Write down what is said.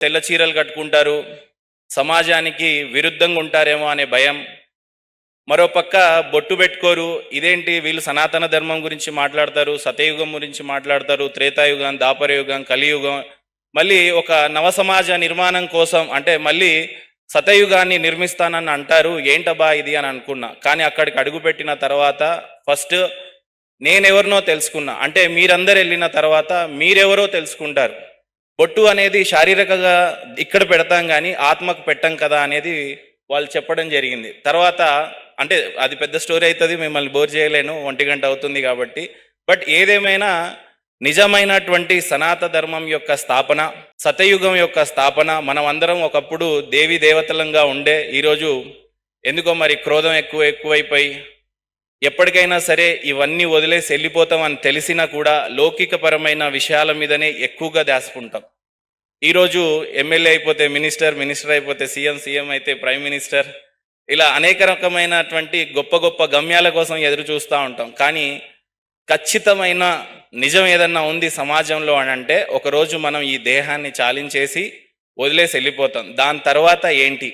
తెల్ల చీరలు కట్టుకుంటారు. సమాజానికి విరుద్ధంగా ఉంటారేమో అనే భయం. మరోపక్క బొట్టు పెట్టుకోరు. ఇదేంటి వీళ్ళు సనాతన ధర్మం గురించి మాట్లాడతారు సతయుగం గురించి మాట్లాడతారు త్రేతాయుగం దాపరయుగం కలియుగం. మళ్ళీ ఒక నవ సమాజ నిర్మాణం కోసం అంటే మళ్ళీ సతయుగాన్ని నిర్మిస్తానని అంటారు. ఏంటబా ఇది అని అనుకున్నా. కానీ అక్కడికి అడుగుపెట్టిన తర్వాత ఫస్ట్ నేనెవరినో తెలుసుకున్నా. అంటే మీరందరు వెళ్ళిన తర్వాత మీరెవరో తెలుసుకుంటారు. బొట్టు అనేది శారీరకంగా ఇక్కడ పెడతాం కానీ ఆత్మకు పెట్టం కదా అనేది వాళ్ళు చెప్పడం జరిగింది. తర్వాత అంటే అది పెద్ద స్టోరీ అవుతుంది మిమ్మల్ని బోర్ చేయలేను ఒంటి గంట అవుతుంది కాబట్టి. బట్ ఏదేమైనా నిజమైనటువంటి సనాత ధర్మం యొక్క స్థాపన సతయుగం యొక్క స్థాపన మనం అందరం ఒకప్పుడు దేవి దేవతలంగా ఉండే ఈరోజు ఎందుకో మరి క్రోధం ఎక్కువ ఎక్కువైపోయి ఎప్పటికైనా సరే ఇవన్నీ వదిలేసి వెళ్ళిపోతాం అని తెలిసినా కూడా లౌకికపరమైన విషయాల మీదనే ఎక్కువగా దాచుకుంటాం. ఈరోజు ఎమ్మెల్యే అయిపోతే మినిస్టర్ మినిస్టర్ అయిపోతే సీఎం సీఎం అయితే ప్రైమ్ మినిస్టర్. ఇలా అనేక రకమైనటువంటి గొప్ప గొప్ప గమ్యాల కోసం ఎదురు చూస్తూ ఉంటాం. కానీ ఖచ్చితమైన నిజం ఏదన్నా ఉంది సమాజంలో అని అంటే ఒకరోజు మనం ఈ దేహాన్ని చాలించేసి వదిలేసి వెళ్ళిపోతాం. దాని తర్వాత ఏంటి?